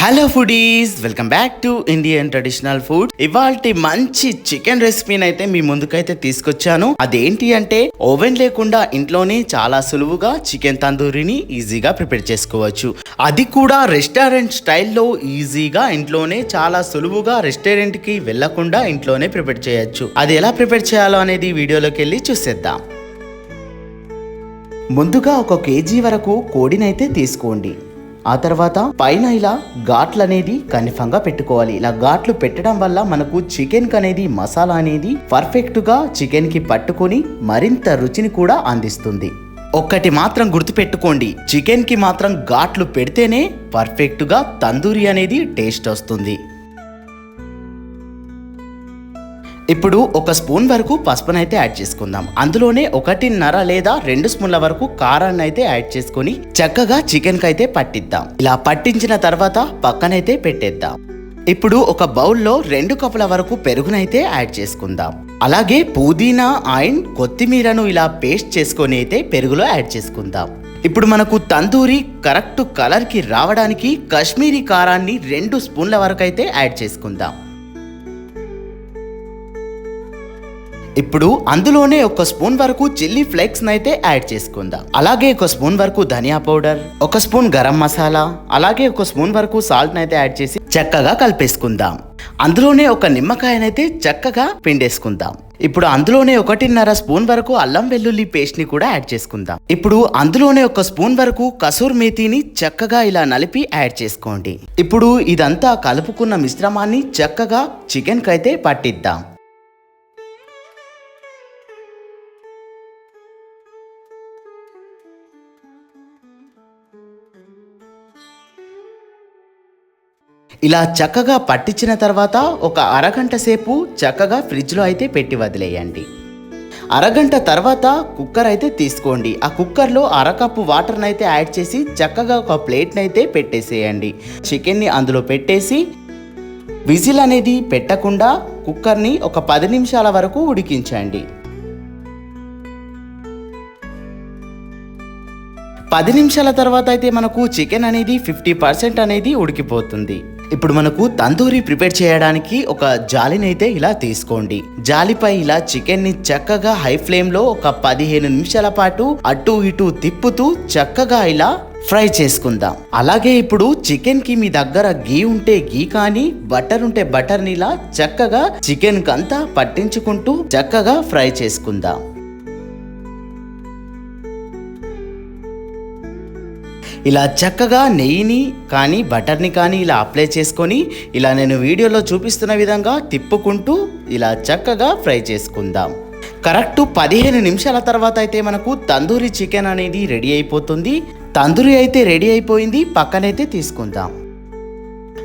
Hello foodies welcome back to Indian traditional food ఇవాల్టి మంచి chicken రెసిపీని అయితే మీ ముందుకైతే తీసుకొచ్చాను. అదేంటి అంటే ఓవెన్ లేకుండా ఇంట్లోనే చాలా సులువుగా చికెన్ తందూరిని ఈజీగా ప్రిపేర్ చేసుకోవచ్చు. అది కూడా రెస్టారెంట్ స్టైల్లో ఈజీగా ఇంట్లోనే చాలా సులువుగా రెస్టారెంట్కి వెళ్ళకుండా ఇంట్లోనే ప్రిపేర్ చేయొచ్చు. అది ఎలా ప్రిపేర్ చేయాలో అనేది వీడియోలోకి వెళ్ళి చూసేద్దాం. ముందుగా ఒక కేజీ వరకు కోడినైతే తీసుకోండి. ఆ తర్వాత పైన ఇలా ఘాట్లు అనేది కన్ఫామ్గా పెట్టుకోవాలి. ఇలా ఘాట్లు పెట్టడం వల్ల మనకు చికెన్ అనేది మసాలా అనేది పర్ఫెక్ట్గా చికెన్కి పట్టుకొని మరింత రుచిని కూడా అందిస్తుంది. ఒక్కటి మాత్రం గుర్తుపెట్టుకోండి చికెన్కి మాత్రం ఘాట్లు పెడితేనే పర్ఫెక్ట్గా తందూరి అనేది టేస్ట్ వస్తుంది. ఇప్పుడు ఒక స్పూన్ వరకు పసుపునైతే యాడ్ చేసుకుందాం. అందులోనే ఒకటిన్నర లేదా రెండు స్పూన్ల వరకు కారాన్ని అయితే యాడ్ చేసుకొని చక్కగా చికెన్ అయితే పట్టిద్దాం. ఇలా పట్టించిన తర్వాత పక్కనైతే పెట్టేద్దాం. ఇప్పుడు ఒక బౌల్లో రెండు కప్పుల వరకు పెరుగునైతే యాడ్ చేసుకుందాం. అలాగే పుదీనా అండ్ కొత్తిమీరను ఇలా పేస్ట్ చేసుకొని అయితే పెరుగులో యాడ్ చేసుకుందాం. ఇప్పుడు మనకు తందూరి కరెక్ట్ కలర్కి రావడానికి కాశ్మీరీ కారాన్ని రెండు స్పూన్ల వరకు అయితే యాడ్ చేసుకుందాం. ఇప్పుడు అందులోనే ఒక స్పూన్ వరకు చిల్లీ ఫ్లేక్స్ అయితే యాడ్ చేసుకుందాం. అలాగే ఒక స్పూన్ వరకు ధనియా పౌడర్ ఒక స్పూన్ గరం మసాలా అలాగే ఒక స్పూన్ వరకు సాల్ట్ అయితే యాడ్ చేసి చక్కగా కలిపేసుకుందాం. అందులోనే ఒక నిమ్మకాయనైతే చక్కగా పిండేసుకుందాం. ఇప్పుడు అందులోనే ఒకటిన్నర స్పూన్ వరకు అల్లం వెల్లుల్లి పేస్ట్ని కూడా యాడ్ చేసుకుందాం. ఇప్పుడు అందులోనే ఒక స్పూన్ వరకు కసూర్ మేతిని చక్కగా ఇలా నలిపి యాడ్ చేసుకోండి. ఇప్పుడు ఇదంతా కలుపుకున్న మిశ్రమాన్ని చక్కగా చికెన్ కైతే పట్టిద్దాం. ఇలా చక్కగా పట్టించిన తర్వాత ఒక అరగంట సేపు చక్కగా ఫ్రిడ్జ్లో అయితే పెట్టి వదిలేయండి. అరగంట తర్వాత కుక్కర్ అయితే తీసుకోండి. ఆ కుక్కర్లో అరకప్పు వాటర్ని అయితే యాడ్ చేసి చక్కగా ఒక ప్లేట్ని అయితే పెట్టేసేయండి. చికెన్ని అందులో పెట్టేసి విజిల్ అనేది పెట్టకుండా కుక్కర్ని ఒక పది నిమిషాల వరకు ఉడికించండి. పది నిమిషాల తర్వాత అయితే మనకు చికెన్ అనేది ఫిఫ్టీ పర్సెంట్ అనేది ఉడికిపోతుంది. ఇప్పుడు మనకు తందూరి ప్రిపేర్ చేయడానికి ఒక జాలిని అయితే ఇలా తీసుకోండి. జాలిపై ఇలా చికెన్ని చక్కగా హై ఫ్లేమ్లో ఒక పదిహేను నిమిషాల పాటు అటు ఇటు తిప్పుతూ చక్కగా ఇలా ఫ్రై చేసుకుందాం. అలాగే ఇప్పుడు చికెన్కి మీ దగ్గర గీ ఉంటే గీ కానీ బటర్ ఉంటే బటర్ ఇలా చక్కగా చికెన్ కంతా పట్టించుకుంటూ చక్కగా ఫ్రై చేసుకుందాం. ఇలా చక్కగా నెయ్యిని కానీ బటర్ని కానీ ఇలా అప్లై చేసుకొని ఇలా నేను వీడియోలో చూపిస్తున్న విధంగా తిప్పుకుంటూ ఇలా చక్కగా ఫ్రై చేసుకుందాం. కరెక్ట్ పదిహేను నిమిషాల తర్వాత అయితే మనకు తందూరి చికెన్ అనేది రెడీ అయిపోతుంది. తందూరి అయితే రెడీ అయిపోయింది. పక్కనైతే తీసుకుందాం.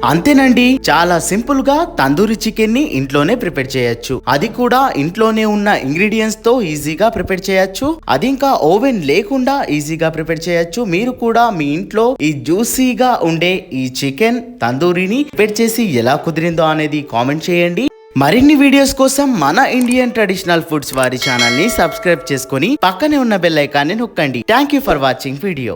అంతేనండి. చాలా సింపుల్గా తందూరి చికెన్ని ఇంట్లోనే ప్రిపేర్ చేయొచ్చు. అది కూడా ఇంట్లోనే ఉన్న ఇంగ్రీడియంట్స్తో ఈజీగా ప్రిపేర్ చేయొచ్చు. అది ఇంకా ఓవెన్ లేకుండా ఈజీగా ప్రిపేర్ చేయొచ్చు. మీరు కూడా మీ ఇంట్లో ఈ జ్యూసీగా ఉండే ఈ చికెన్ తందూరిని ప్రిపేర్ చేసి ఎలా కుదిరిందో అనేది కామెంట్ చేయండి. మరిన్ని వీడియోస్ కోసం మన ఇండియన్ ట్రెడిషనల్ ఫుడ్స్ వారి ఛానల్ని సబ్స్క్రైబ్ చేసుకొని పక్కనే ఉన్న బెల్ ఐకాన్ని నొక్కండి. Thank you for watching video.